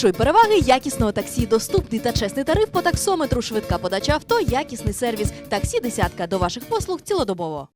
Почуй переваги якісного таксі, доступний та чесний тариф по таксометру, швидка подача авто, якісний сервіс. Таксі десятка до ваших послуг цілодобово.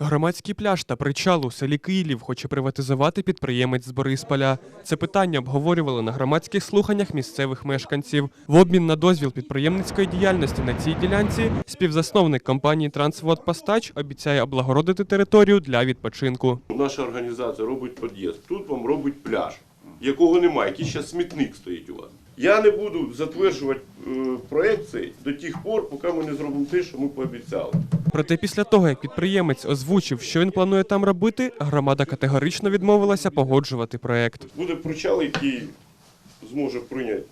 Громадський пляж та причал у селі Київ хоче приватизувати підприємець з Борисполя. Це питання обговорювали на громадських слуханнях місцевих мешканців. В обмін на дозвіл підприємницької діяльності на цій ділянці співзасновник компанії Трансводпостач обіцяє облагородити територію для відпочинку. Наша організація робить під'їзд. Тут вам робить пляж, якого немає, який ще смітник стоїть у вас. Я не буду затверджувати е, проект цей до тих пор, поки ми не зробимо те, що ми пообіцяли. Проте після того, як підприємець озвучив, що він планує там робити, громада категорично відмовилася погоджувати проект. Буде причал, який зможе прийняти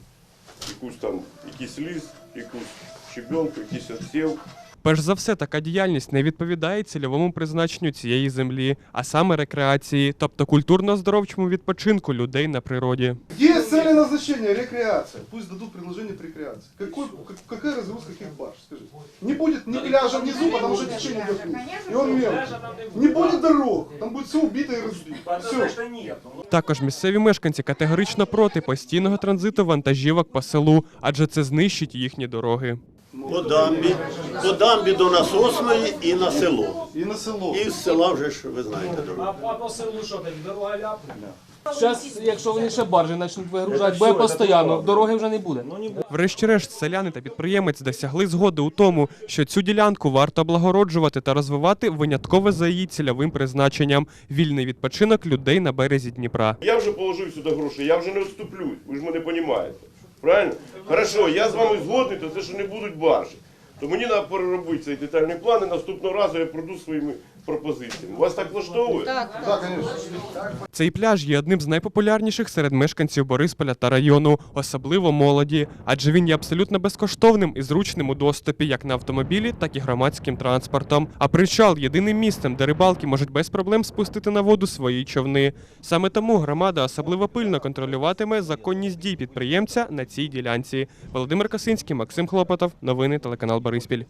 якусь там, якийсь ліс, якусь щебенку, якийсь отсів. Перш за все, така діяльність не відповідає цільовому призначенню цієї землі, а саме рекреації, тобто культурно-здоровчому відпочинку людей на природі. Где и назначение? Рекреация. Пусть дадут предложение по рекреации. Какой, как- какая разгрузка каких барж, Скажите. Не будет ни пляжа внизу, потому что течение идет вниз. И он мелкий. Не будет дорог. Там будет все убито и разбито. Все. Також місцеві мешканці категорично проти постійного транзиту вантажівок по селу, адже це знищить їхні дороги. По дамбі, по дамбі до насосної і на село. И на село. І з села вже ж ви знаєте дорогу. А по селу що так, дорога ляпне? Зараз, якщо вони ще баржі почнуть вигружати, буде постійно, дороги вже не буде. Врешті-решт, селяни та підприємець досягли згоди у тому, що цю ділянку варто облагороджувати та розвивати винятково за її цільовим призначенням вільний відпочинок людей на березі Дніпра. Я вже положив сюди гроші, я вже не відступлюсь, ви ж мене розумієте. Правильно? Хорошо, я з вами згодний, то це що не будуть баржі. То мені треба переробити цей детальний план і наступного разу я прийду своїми пропозиціями. Вас так влаштовує? Да, конечно. Цей пляж є одним з найпопулярніших серед мешканців Борисполя та району, особливо молоді, адже він є абсолютно безкоштовним і зручним у доступі як на автомобілі, так і громадським транспортом. А причал єдиним місцем, де рибалки можуть без проблем спустити на воду свої човни. Саме тому громада особливо пильно контролюватиме законність дій підприємця на цій ділянці. Володимир Косинський, Максим Хлопотов, новини телеканал Бориспіль.